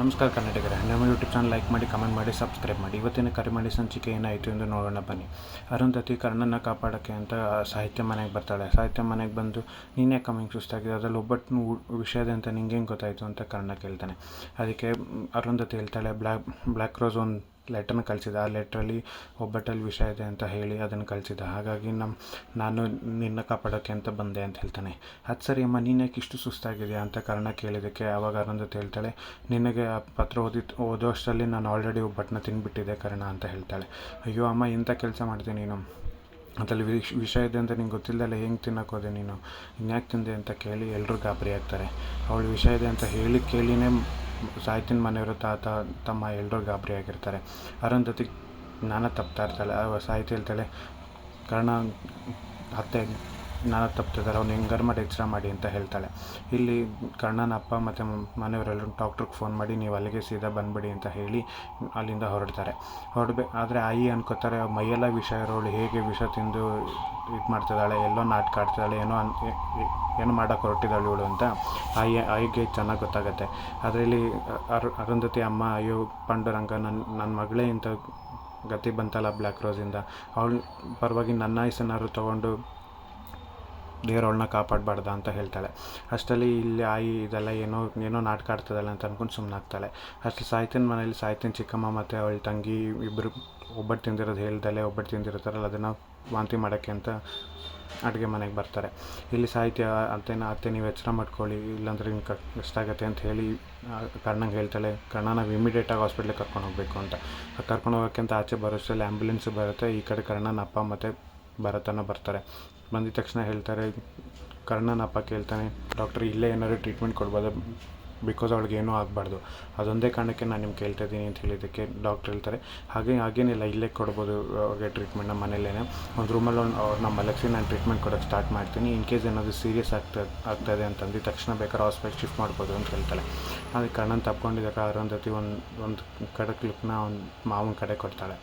ನಮಸ್ಕಾರ ಕನ್ನಡಿಗರೇ. ನಮ್ಮ ಯೂಟ್ಯೂಬ್ ಚಾನಲ್ ಲೈಕ್ ಮಾಡಿ ಕಮೆಂಟ್ ಮಾಡಿ ಸಬ್ಸ್ಕ್ರೈಬ್ ಮಾಡಿ. ಇವತ್ತಿನ ಕರೆ ಮಾಡಿ ಸಂಚಿಕೆ ಏನಾಯಿತು ಎಂದು ನೋಡೋಣ ಬನ್ನಿ. ಅರುಂಧತಿ ಕರ್ಣನ ಕಾಪಾಡೋಕ್ಕೆ ಅಂತ ಸಾಹಿತ್ಯ ಮನೆಗೆ ಬರ್ತಾಳೆ. ಸಾಹಿತ್ಯ ಮನೆಗೆ ಬಂದು ನೀನೇ ಕಮಿಂಗ್ ಸುಸ್ತಾಗಿದೆ ಅದರಲ್ಲಿ ಒಬ್ಬಟ್ಟು ವಿಷಯದ ಅಂತ ನಿಂಗೆ ಗೊತ್ತಾಯಿತು ಅಂತ ಕರ್ಣ ಕೇಳ್ತಾನೆ. ಅದಕ್ಕೆ ಅರುಂಧತಿ ಹೇಳ್ತಾಳೆ ಬ್ಲ್ಯಾಕ್ ಬ್ಲ್ಯಾಕ್ ರೋಸ್ ಒಂದು ಲೆಟರ್ನ ಕಳಿಸಿದ ಆ ಲೆಟ್ರಲ್ಲಿ ಒಬ್ಬಟ್ಟಲ್ಲಿ ವಿಷಯ ಇದೆ ಅಂತ ಹೇಳಿ ಅದನ್ನು ಕಳಿಸಿದ ಹಾಗಾಗಿ ನಮ್ಮ ನಾನು ನಿನ್ನ ಕಾಪಾಡೋಕ್ಕೆ ಅಂತ ಬಂದೆ ಅಂತ ಹೇಳ್ತಾನೆ. ಅದು ಸರಿ ಅಮ್ಮ, ನೀನು ಯಾಕೆ ಇಷ್ಟು ಸುಸ್ತಾಗಿದೆಯಾ ಅಂತ ಕಾರಣ ಕೇಳಿದ್ದಕ್ಕೆ ಆವಾಗ ಅರುಂಧತಿ ಹೇಳ್ತಾಳೆ, ನಿನಗೆ ಆ ಪತ್ರ ಓದಿ ಓದೋ ಅಷ್ಟರಲ್ಲಿ ನಾನು ಆಲ್ರೆಡಿ ಒಬ್ಬಟ್ಟನ್ನ ತಿಂದುಬಿಟ್ಟಿದ್ದೆ ಕಾರಣ ಅಂತ ಹೇಳ್ತಾಳೆ. ಅಯ್ಯೋ ಅಮ್ಮ, ಇಂಥ ಕೆಲಸ ಮಾಡಿದೆ ನೀನು? ಅದರಲ್ಲಿ ವಿಷ ವಿಷಯ ಇದೆ ಅಂತ ನಿಂಗೆ ಗೊತ್ತಿಲ್ಲದಲ್ಲ ಹೆಂಗೆ ತಿನ್ನೋಕ್ಕೋದೆ ಹೋದೆ ನೀನು? ಇನ್ಯಾಕೆ ತಿಂದೆ ಅಂತ ಕೇಳಿ ಎಲ್ಲರೂ ಗಾಬರಿ ಆಗ್ತಾರೆ. ಅವಳು ವಿಷಯ ಇದೆ ಅಂತ ಹೇಳಿ ಕೇಳಿನೇ ಸಾಯ್ತಿನ ಮನೆಯವರು ತಾತ, ತಮ್ಮ ಎಲ್ಲರೂ ಗಾಬರಿ ಆಗಿರ್ತಾರೆ. ಅರುಂಧತಿ ಜ್ಞಾನ ತಪ್ತಾ ಇರ್ತಾಳೆ. ಆ ಸಾಹಿತ್ಯ ಹೇಳ್ತಾಳೆ, ಕರ್ಣ, ಅತ್ತೆ ಜ್ಞಾನ ತಪ್ತಿದ್ದಾರೆ ಅವ್ನು ಹೆಂಗಾರು ಮಾಡಿ ಎಚ್ಚರ ಮಾಡಿ ಅಂತ ಹೇಳ್ತಾಳೆ. ಇಲ್ಲಿ ಕರ್ಣನ ಅಪ್ಪ ಮತ್ತು ಮನೆಯವರೆಲ್ಲರೂ ಡಾಕ್ಟ್ರಿಗೆ ಫೋನ್ ಮಾಡಿ, ನೀವು ಅಲ್ಲಿಗೆ ಸೀದಾ ಬಂದ್ಬಿಡಿ ಅಂತ ಹೇಳಿ ಅಲ್ಲಿಂದ ಹೊರಡ್ತಾರೆ. ಹೊರಡ್ಬೇ, ಆದರೆ ಆಯಿ ಅನ್ಕೋತಾರೆ ಮೈಯೆಲ್ಲ ವಿಷ ಇರೋಳು, ಹೇಗೆ ವಿಷ ತಿಂದು ಇದು ಮಾಡ್ತಿದ್ದಾಳೆ, ಎಲ್ಲೋ ನಾಟಕ ಆಡ್ತಿದ್ದಾಳೆ ಏನೋ ಅನ್ ಏನು ಮಾಡೋಕೆ ಹೊರಟಿದ್ದಾಳೆ ಇವಳು ಅಂತ ಆಯಿ ಆಯಿಗೆ ಚೆನ್ನಾಗಿ ಗೊತ್ತಾಗುತ್ತೆ. ಅದರಲ್ಲಿ ಅರು ಅರುಂಧತಿ ಅಮ್ಮ, ಅಯ್ಯೋ, ಪಾಂಡುರಂಗ ನನ್ನ ನನ್ನ ಮಗಳೇ ಇಂಥ ಗತಿ ಬಂತಲ್ಲ ಬ್ಲ್ಯಾಕ್ ರೋಸಿಂದ ಅವಳು ಪರವಾಗಿ ನನ್ನ ಆಯ್ಸನ್ನಾದ್ರು ತೊಗೊಂಡು ದೇವರವಳನ್ನ ಕಾಪಾಡಬಾರ್ದ ಅಂತ ಹೇಳ್ತಾಳೆ. ಅಷ್ಟರಲ್ಲಿ ಇಲ್ಲಿ ಆಯಿ ಇದೆಲ್ಲ ಏನೋ ಏನೋ ನಾಟಕ ಆಡ್ತದಲ್ಲ ಅಂತ ಅಂದ್ಕೊಂಡು ಸುಮ್ಮನಾಗ್ತಾಳೆ ಅಷ್ಟು ಸಾಯ್ತಿನ ಮನೇಲಿ ಸಾಯ್ತಿನ ಚಿಕ್ಕಮ್ಮ ಮತ್ತು ಅವಳ ತಂಗಿ ಇಬ್ಬರು ಒಬ್ಬಟ್ಟು ತಿಂದಿರೋದು ಹೇಳ್ದಲೆ ಒಬ್ಬಟ್ಟು ತಿಂದಿರ್ತಾರಲ್ಲ, ಅದನ್ನು ವಾಂತಿ ಮಾಡೋಕ್ಕೆ ಅಂತ ಅಡುಗೆ ಮನೆಗೆ ಬರ್ತಾರೆ. ಇಲ್ಲಿ ಸಾಹಿತ್ಯ ಅತ್ತೆನ, ಅತ್ತೆ ನೀವು ಎಚ್ಚರ ಮಾಡ್ಕೊಳ್ಳಿ, ಇಲ್ಲಾಂದ್ರೆ ನಿಮ್ಗೆ ಕಷ್ಟ ಆಗುತ್ತೆ ಅಂತ ಹೇಳಿ ಕರ್ಣಂಗೆ ಹೇಳ್ತಾಳೆ, ಕರ್ಣ, ನಾವು ಇಮಿಡಿಯೇಟಾಗಿ ಹಾಸ್ಪಿಟ್ಲಿಗೆ ಕರ್ಕೊಂಡು ಹೋಗಬೇಕು ಅಂತ. ಕರ್ಕೊಂಡು ಹೋಗೋಕ್ಕಿಂತ ಆಚೆ ಬರೋಷ್ಟರಲ್ಲಿ ಆ್ಯಂಬುಲೆನ್ಸ್ ಬರುತ್ತೆ, ಈ ಕಡೆ ಕರ್ಣನ ಅಪ್ಪ ಮತ್ತು ಭರತನ ಬರ್ತಾರೆ. ಬಂದಿದ ತಕ್ಷಣ ಹೇಳ್ತಾರೆ, ಕರ್ಣನ ಅಪ್ಪ ಕೇಳ್ತಾನೆ, ಡಾಕ್ಟ್ರ್, ಇಲ್ಲೇ ಏನಾದ್ರು ಟ್ರೀಟ್ಮೆಂಟ್ ಕೊಡ್ಬೋದು? ಬಿಕಾಸ್ ಅವಳಿಗೆ ಏನೂ ಆಗಬಾರ್ದು. ಅದೊಂದೇ ಕಾರಣಕ್ಕೆ ನಾನು ನಿಮ್ಗೆ ಕೇಳ್ತಾ ಇದ್ದೀನಿ ಅಂತ ಹೇಳಿದ್ದಕ್ಕೆ ಡಾಕ್ಟ್ರ್ ಹೇಳ್ತಾರೆ. ಹಾಗೆ ಹಾಗೇನಿಲ್ಲ ಇಲ್ಲೇ ಕೊಡ್ಬೋದು ಅವ್ರಿಗೆ ಟ್ರೀಟ್ಮೆಂಟ್ ನಮ್ಮ ಮನೇಲೇ ಒಂದು ರೂಮಲ್ಲಿ ಒಂದು ನಮ್ಮ ಮಲಗಿಸಿ ನಾನು ಟ್ರೀಟ್ಮೆಂಟ್ ಕೊಡೋಕೆ ಸ್ಟಾರ್ಟ್ ಮಾಡ್ತೀನಿ. ಇನ್ ಕೇಸ್ ಏನಾದರೂ ಸೀರಿಯಸ್ ಆಗ್ತಾ ಆಗ್ತಾಯಿದೆ ಅಂತಂದು ತಕ್ಷಣ ಬೇಕಾದ್ರೆ ಹಾಸ್ಪಿಟಲ್ ಶಿಫ್ಟ್ ಮಾಡ್ಬೋದು ಅಂತ ಹೇಳ್ತಾರೆ ಅದಕ್ಕೆ ಕಣ್ಣನ್ನು ತಪ್ಕೊಂಡಿದ್ದಕ್ಕೆ ಅರುಂಧತಿ ಒಂದು ಒಂದು ಕಡೆ ಕ್ಲಿಪ್ನ ಒಂದು ಮಾವನ ಕಡೆ ಕೊಡ್ತಾಳೆ.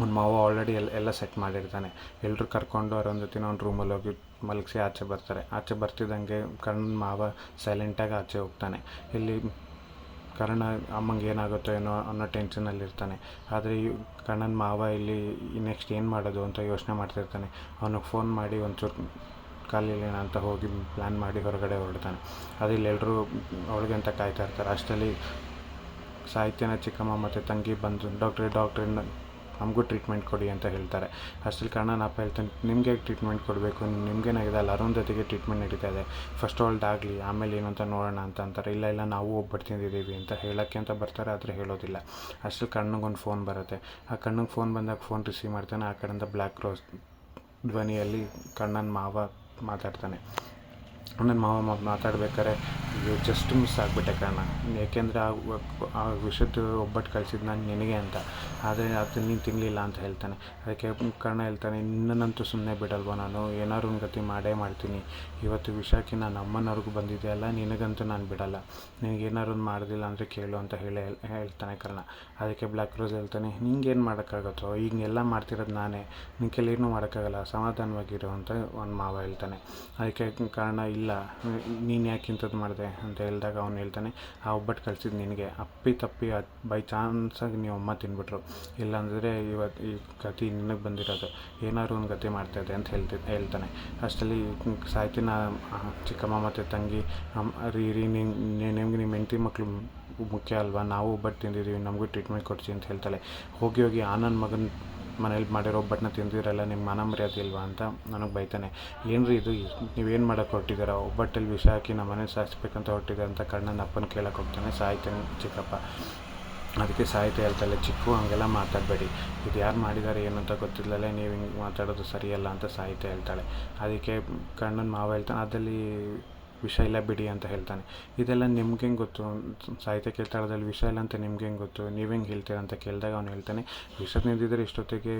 ಅವ್ನ ಮಾವ ಆಲ್ರೆಡಿ ಎಲ್ಲ ಎಲ್ಲ ಸೆಟ್ ಮಾಡಿರ್ತಾನೆ. ಎಲ್ಲರೂ ಕರ್ಕೊಂಡು ಅರುಂಧತಿನ ಅವ್ನ ರೂಮಲ್ಲಿ ಹೋಗಿ ಮಲಗಿಸಿ ಆಚೆ ಬರ್ತಾರೆ. ಆಚೆ ಬರ್ತಿದ್ದಂಗೆ ಕರ್ಣನ ಮಾವ ಸೈಲೆಂಟಾಗಿ ಆಚೆ ಹೋಗ್ತಾನೆ. ಇಲ್ಲಿ ಕರ್ಣ ಅಮ್ಮಂಗೆ ಏನಾಗುತ್ತೋ ಏನೋ ಅನ್ನೋ ಟೆನ್ಷನಲ್ಲಿರ್ತಾನೆ ಆದರೆ ಈ ಕರ್ಣನ ಮಾವ ಇಲ್ಲಿ ನೆಕ್ಸ್ಟ್ ಏನು ಮಾಡೋದು ಅಂತ ಯೋಚನೆ ಮಾಡ್ತಿರ್ತಾನೆ. ಅವನಿಗೆ ಫೋನ್ ಮಾಡಿ ಒಂಚೂರು ಕಾಲಿಲ್ಲ ಅಂತ ಹೋಗಿ ಪ್ಲ್ಯಾನ್ ಮಾಡಿ ಹೊರಗಡೆ ಹೊರಡ್ತಾನೆ. ಅದು ಎಲ್ಲರೂ ಅವಳಿಗೆ ಅಂತ ಕಾಯ್ತಾ ಇರ್ತಾರೆ. ಅಷ್ಟರಲ್ಲಿ ಸಾಹಿತ್ಯನ ಚಿಕ್ಕಮ್ಮ ಮತ್ತು ತಂಗಿ ಬಂದು, ಡಾಕ್ಟ್ರೆ ಡಾಕ್ಟ್ರೆ ನಮಗೂ ಟ್ರೀಟ್ಮೆಂಟ್ ಕೊಡಿ ಅಂತ ಹೇಳ್ತಾರೆ. ಅಷ್ಟ್ರಲ್ಲಿ ಕಾರಣ ಅಪ್ಪ ಹೇಳ್ತೇನೆ, ನಿಮಗೆ ಟ್ರೀಟ್ಮೆಂಟ್ ಕೊಡಬೇಕು? ನಿಮಗೇನಾಗಿದೆ ಅಲ್ಲ ಜೊತೆಗೆ ಟ್ರೀಟ್ಮೆಂಟ್ ನಡೀತಾ ಇದೆ. ಫಸ್ಟ್ ಆಲ್ಡ್ ಆಗಲಿ ಆಮೇಲೆ ಏನಂತ ನೋಡೋಣ ಅಂತ ಅಂತಾರೆ. ಇಲ್ಲ ಇಲ್ಲ, ನಾವು ಒಬ್ಬಟ್ಟು ತಿಂದಿದ್ದೀವಿ ಅಂತ ಹೇಳೋಕ್ಕೆ ಅಂತ ಬರ್ತಾರೆ, ಆದರೆ ಹೇಳೋದಿಲ್ಲ. ಅಷ್ಟರಲ್ಲಿ ಕಣ್ಣಿಗೊಂದು ಫೋನ್ ಬರುತ್ತೆ. ಆ ಕಣ್ಣಿಗೆ ಫೋನ್ ಬಂದಾಗ ಫೋನ್ ರಿಸೀವ್ ಮಾಡ್ತಾನೆ, ಆ ಕಡೆಯಿಂದ ಬ್ಲ್ಯಾಕ್ ರೋಸ್ ಧ್ವನಿಯಲ್ಲಿ ಕಣ್ಣನ ಮಾವ ಮಾತಾಡ್ತಾನೆ. ಅಣ್ಣನ ಮಾವ ಮಾತಾಡ್ಬೇಕಾದ್ರೆ ಅಯ್ಯೋ ಜಸ್ಟ್ ಮಿಸ್ ಆಗಿಬಿಟ್ಟೆ ಕಣ ಏಕೆಂದರೆ ಆ ವಿಷದ ಒಬ್ಬಟ್ಟು ಕಳಿಸಿದ್ದು ನಾನು ನಿನಗೆ ಅಂತ. ಆದರೆ ಅದು ನೀನು ತಿನ್ನಲಿಲ್ಲ ಅಂತ ಹೇಳ್ತಾನೆ. ಅದಕ್ಕೆ ಕರ್ಣ ಹೇಳ್ತಾನೆ ನಿನ್ನನ್ನಂತೂ ಸುಮ್ಮನೆ ಬಿಡಲ್ವ ನಾನು? ಏನಾರು ಒಂದು ಗತಿ ಮಾಡೇ ಮಾಡ್ತೀನಿ. ಇವತ್ತು ವಿಷಯಕ್ಕೆ ನಾನು ಅಮ್ಮನವ್ರಿಗೂ ಬಂದಿದೆಯಲ್ಲ ನಿನಗಂತೂ ನಾನು ಬಿಡಲ್ಲ. ನಿನಗೆ ಏನಾದ್ರು ಒಂದು ಮಾಡೋದಿಲ್ಲ ಅಂದರೆ ಕೇಳು ಅಂತ ಹೇಳಿ ಹೇಳ್ತಾನೆ ಕರ್ಣ. ಅದಕ್ಕೆ ಬ್ಲ್ಯಾಕ್ ರೋಸ್ ಹೇಳ್ತಾನೆ, ನಿಂಗೇನು ಮಾಡೋಕ್ಕಾಗುತ್ತೋ? ಈಗ ಎಲ್ಲ ಮಾಡ್ತಿರೋದು ನಾನೇ. ನಿನ್ನ ಕೈಲಿ ಏನೂ ಮಾಡೋಕ್ಕಾಗಲ್ಲ. ಸಮಾಧಾನವಾಗಿರು ಅಂತ ಒಂದು ಮಾವ ಹೇಳ್ತಾನೆ. ಅದಕ್ಕೆ ಕಾರಣ, ಇಲ್ಲ. ನೀನು ಯಾಕೆ ಇಂಥದ್ದು ಮಾಡಿದೆ? ಅಂತ ಹೇಳಿದಾಗ ಅವ್ನು ಹೇಳ್ತಾನೆ, ಆ ಒಬ್ಬಟ್ಟು ಕಳ್ಸಿದ್ದು ನಿನಗೆ. ಅಪ್ಪಿ ತಪ್ಪಿ ಬೈ ಚಾನ್ಸಾಗಿ ನೀವು ಅಮ್ಮ ತಿನ್ಬಿಟ್ರು. ಇಲ್ಲಾಂದರೆ ಇವತ್ತು ಈ ಗತಿ ನಿನಗೆ ಬಂದಿರೋದು. ಏನಾದ್ರು ಒಂದು ಗತಿ ಮಾಡ್ತಾಯಿದೆ ಅಂತ ಹೇಳ್ತಿ, ಹೇಳ್ತಾನೆ. ಅಷ್ಟರಲ್ಲಿ ಸಾಯ್ತಿನ ಚಿಕ್ಕಮ್ಮ ಮತ್ತು ತಂಗಿ ರೀ ರೀ ನಿಮ್ಗೆ ನಿಮ್ಮ ಹೆಂಡತಿ ಮಕ್ಕಳು ಮುಖ್ಯ ಅಲ್ವಾ? ನಾವು ಒಬ್ಬಟ್ಟು ತಿಂದಿದ್ದೀವಿ ನಮಗೂ ಟ್ರೀಟ್ಮೆಂಟ್ ಕೊಡಿಸಿ ಅಂತ ಹೇಳ್ತಾಳೆ. ಹೋಗಿ ಹೋಗಿ ಆ ನನ್ನ ಮಗನ ಮನೇಲಿ ಮಾಡಿರೋ ಒಬ್ಬಟ್ಟನ್ನ ತಿಂದಿರಲ್ಲ ನಿಮ್ಮ ಮನ ಮರ್ಯಾದೆ ಇಲ್ವಾ ಅಂತ ನನಗೆ ಬೈತಾನೆ. ಏನ್ರಿ ಇದು? ನೀವೇನು ಮಾಡೋಕ್ಕೆ ಹೊರಟಿದ್ದೀರ? ಒಬ್ಬಟ್ಟಲ್ಲಿ ವಿಷ ಹಾಕಿ ನಮ್ಮ ಮನೇಲಿ ಸಾಯಿಸ್ಬೇಕಂತ ಹೊರಟಿದೆ ಅಂತ ಕಣ್ಣನ ಅಪ್ಪನ ಕೇಳಕ್ಕೆ ಹೋಗ್ತಾನೆ. ಸಾಯ್ತಾನೆ ಚಿಕ್ಕಪ್ಪ. ಅದಕ್ಕೆ ಸಾಹಿತ್ಯ ಹೇಳ್ತಾಳೆ ಚಿಕ್ಕು, ಹಂಗೆಲ್ಲ ಮಾತಾಡಬೇಡಿ. ಇದು ಯಾರು ಮಾಡಿದ್ದಾರೆ ಏನು ಅಂತ ಗೊತ್ತಿಲ್ಲಲೇ ನೀವು ಹಿಂಗೆ ಮಾತಾಡೋದು ಸರಿಯಲ್ಲ ಅಂತ ಸಾಹಿತ್ಯ ಹೇಳ್ತಾಳೆ. ಅದಕ್ಕೆ ಕಣ್ಣನ ಮಾವ ಹೇಳ್ತಾನೆ ಅದಲ್ಲಿ ವಿಷ ಇಲ್ಲ ಬಿಡಿ ಅಂತ ಹೇಳ್ತಾನೆ. ಇದೆಲ್ಲ ನಿಮ್ಗೆ ಹೆಂಗೆ ಗೊತ್ತು? ಸಾಹಿತ್ಯ ಕೇಳ್ತಾಳದಲ್ಲಿ ವಿಷ ಇಲ್ಲ ಅಂತ ನಿಮ್ಗೆ ಹೆಂಗೆ ಗೊತ್ತು? ನೀವು ಹೆಂಗೆ ಹೇಳ್ತೀರ ಅಂತ ಕೇಳಿದಾಗ ಅವ್ನು ಹೇಳ್ತಾನೆ ವಿಷ ನಿಂದಿದ್ರೆ ಇಷ್ಟೊತ್ತಿಗೆ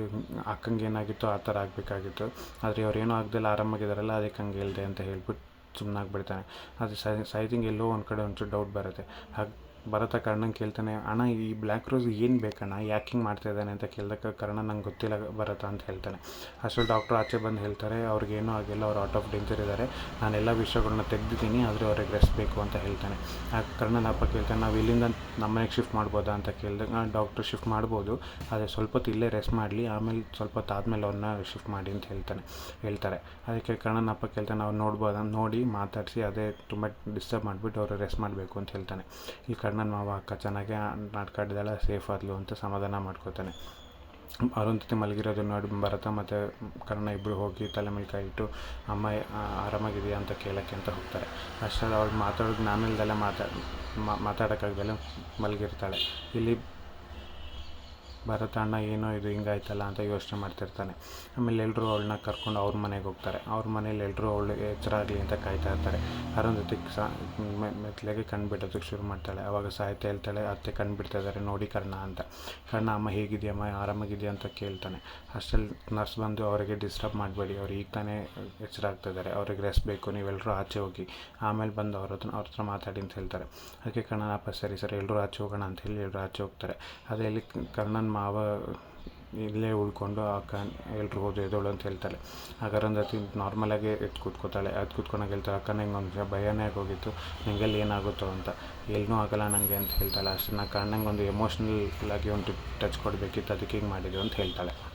ಅಕ್ಕಂಗೆ ಏನಾಗಿತ್ತು ಆ ಥರ ಆಗಬೇಕಾಗಿತ್ತು. ಆದರೆ ಅವ್ರು ಏನೂ ಆಗ್ದಿಲ್ಲ, ಆರಾಮಾಗಿದ್ದಾರಲ್ಲ, ಅದಕ್ಕೆ ಹಂಗೆ ಹೇಳಿದೆ ಅಂತ ಹೇಳ್ಬಿಟ್ಟು ಸುಮ್ಮನಾಗ್ಬಿಡ್ತಾನೆ ಅದು ಸಾಹಿತ್ಯಂಗೆ ಎಲ್ಲೋ ಒಂದು ಕಡೆ ಒಂಚೂರು ಡೌಟ್ ಬರುತ್ತೆ. ಹಾಗೆ ಭರತ ಕರ್ಣಂಗೆ ಕೇಳ್ತಾನೆ, ಅಣ್ಣ, ಈ ಬ್ಲ್ಯಾಕ್ ರೋಸ್ ಏನು ಬೇಕಣ್ಣ? ಯಾಕೆ ಹಿಂಗೆ ಮಾಡ್ತಾ ಇದ್ದಾನೆ ಅಂತ ಕೇಳಿದಾಗ ಕರ್ಣ ನಂಗೆ ಗೊತ್ತಿಲ್ಲ ಭರತ ಅಂತ ಹೇಳ್ತಾನೆ. ಅಷ್ಟು ಡಾಕ್ಟ್ರು ಆಚೆ ಬಂದು ಹೇಳ್ತಾರೆ ಅವ್ರಿಗೇನೂ ಆಗಿಲ್ಲ, ಅವ್ರು ಔಟ್ ಆಫ್ ಡೇಂಜರ್ ಇದ್ದಾರೆ ಎಲ್ಲ ವಿಷಯಗಳನ್ನ ತೆಗ್ದಿದ್ದೀನಿ, ಆದರೆ ಅವ್ರಿಗೆ ರೆಸ್ಟ್ ಬೇಕು ಅಂತ ಹೇಳ್ತಾನೆ. ಆ ಕರ್ಣನ ಅಪ್ಪ ಕೇಳ್ತಾನೆ, ನಾವು ಇಲ್ಲಿಂದ ನಮ್ಮನೆಗೆ ಶಿಫ್ಟ್ ಮಾಡ್ಬೋದಾ? ಅಂತ ಕೇಳಿದಾಗ ಡಾಕ್ಟ್ರ್ ಶಿಫ್ಟ್ ಮಾಡ್ಬೋದು, ಆದರೆ ಸ್ವಲ್ಪ ಹೊತ್ತು ಇಲ್ಲೇ ರೆಸ್ಟ್ ಮಾಡಲಿ, ಆಮೇಲೆ ಸ್ವಲ್ಪ ಹೊತ್ತು ಆದಮೇಲೆ ಅವ್ರನ್ನ ಶಿಫ್ಟ್ ಮಾಡಿ ಅಂತ ಹೇಳ್ತಾನೆ, ಹೇಳ್ತಾರೆ. ಅದಕ್ಕೆ ಕರ್ಣನ ಅಪ್ಪ ಕೇಳ್ತಾನೆ, ನಾವು ನೋಡ್ಬೋದಾ? ನೋಡಿ ಮಾತಾಡಿಸಿ, ಅದೇ ತುಂಬ ಡಿಸ್ಟರ್ಬ್ ಮಾಡಿಬಿಟ್ಟು ಅವರು ರೆಸ್ಟ್ ಮಾಡಬೇಕು ಅಂತ ಹೇಳ್ತಾನೆ. ಈ ಕರ್ಣನ ಮಾವ, ಅಕ್ಕ ಚೆನ್ನಾಗಿ ನಾಟಕ ಆಡಿದಾಳೆ ಸೇಫ್ ಆದ್ಲು ಅಂತ ಸಮಾಧಾನ ಮಾಡ್ಕೋತಾನೆ ಅರುಂಧತಿ ಮಲಗಿರೋದನ್ನ ನೋಡಿ ಭರತ ಮತ್ತು ಕರ್ಣ ಇಬ್ಬರು ಹೋಗಿ ತಲೆ ಮೇಲೆ ಇಟ್ಟು, ಅಮ್ಮ ಆರಾಮಾಗಿದೆಯಾ ಅಂತ ಕೇಳೋಕ್ಕೆ ಅಂತ ಹೋಗ್ತಾರೆ. ಅಷ್ಟರಲ್ಲಿ ಅವ್ಳು ಮಾತಾಡೋದು ನಾನಿಲ್ದೆಲ್ಲ ಮಾತಾಡ ಮಾತಾಡೋಕ್ಕಾಗ್ದೆಲ್ಲ ಮಲಗಿರ್ತಾಳೆ. ಇಲ್ಲಿ ಭರತ ಅಣ್ಣ ಏನೋ ಇದು ಹಿಂಗಾಯ್ತಲ್ಲ ಅಂತ ಯೋಚನೆ ಮಾಡ್ತಿರ್ತಾನೆ. ಆಮೇಲೆ ಎಲ್ಲರೂ ಅವಳನ್ನ ಕರ್ಕೊಂಡು ಅವ್ರ ಮನೆಗೆ ಹೋಗ್ತಾರೆ. ಅವ್ರ ಮನೇಲಿ ಎಲ್ಲರೂ ಅವಳಿಗೆ ಎಚ್ಚರ ಆಗಲಿ ಅಂತ ಕಾಯ್ತಾ ಇರ್ತಾರೆ. ಅರುಂಧತಿ ಸಾ ಮೆತ್ತಲೆಗೆ ಕಣ್ಣು ಬಿಡೋದಕ್ಕೆ ಶುರು ಮಾಡ್ತಾಳೆ. ಅವಾಗ ಸಾಹಿತ್ಯ ಹೇಳ್ತಾಳೆ, ಅತ್ತೆ ಕಣ್ಣು ಬಿಡ್ತಾ ಇದ್ದಾರೆ ನೋಡಿ ಕರ್ಣ ಅಂತ. ಕರ್ಣ, ಅಮ್ಮ ಹೇಗಿದೆಯಮ್ಮ ಆರಾಮಾಗಿದೆಯಾ? ಅಂತ ಕೇಳ್ತಾನೆ. ಅಷ್ಟರಲ್ಲಿ ನರ್ಸ್ ಬಂದು ಅವರಿಗೆ ಡಿಸ್ಟರ್ಬ್ ಮಾಡಬೇಡಿ. ಅವ್ರು ಈಗ ತಾನೇ ಎಚ್ಚರ ಇದ್ದಾರೆ ಅವ್ರಿಗೆ ರೆಸ್ಟ್ ಬೇಕು. ನೀವೆಲ್ಲರೂ ಆಚೆ ಹೋಗಿ. ಆಮೇಲೆ ಬಂದು ಅವ್ರ ಹತ್ರ ಅವ್ರ ಹತ್ರ ಮಾತಾಡಿ ಅಂತ ಹೇಳ್ತಾರೆ. ಅದಕ್ಕೆ ಕರ್ಣನಪ್ಪ ಸರಿ ಸರಿ ಎಲ್ಲರೂ ಆಚೆ ಹೋಗೋಣ ಅಂತ ಹೇಳಿ ಎಲ್ಲರೂ ಆಚೆ ಹೋಗ್ತಾರೆ. ಅದೇ ಇಲ್ಲಿ ಕರ್ಣನ ಮಾವ ಇಲ್ಲೇ ಉಳ್ಕೊಂಡು ಅಕ್ಕ ಎಲ್ರು ಹೋದ್ರು ಅಂತ ಹೇಳ್ತಾಳೆ. ಹಾಗಾದ್ರೆ ಒಂದು ಅತಿ ನಾರ್ಮಲಾಗಿ ಎದ್ದು ಕೂತ್ಕೋತಾಳೆ. ಅದು ಕೂತ್ಕೊಂಡಾಗ ಹೇಳ್ತಾಳೆ, ಅಕ್ಕ, ನಂಗೆ ಒಂದು ಭಯನೇ ಆಗೋಗಿತ್ತು. ನಿಂಗೆಲ್ಲಿ ಏನಾಗುತ್ತೋ ಅಂತ. ಎಲ್ಲೂ ಆಗಲ್ಲ ನನಗೆ ಅಂತ ಹೇಳ್ತಾಳೆ. ಅಷ್ಟು ನಾ ಕಣ್ಣಂಗೆ ಒಂದು ಎಮೋಷ್ನಲ್ ಆಗಿ ಒಂದು ಟಚ್ ಕೊಡಬೇಕಿತ್ತು. ಅದಕ್ಕೆ ಹಿಂಗೆ ಮಾಡಿದ್ದು ಅಂತ ಹೇಳ್ತಾಳೆ.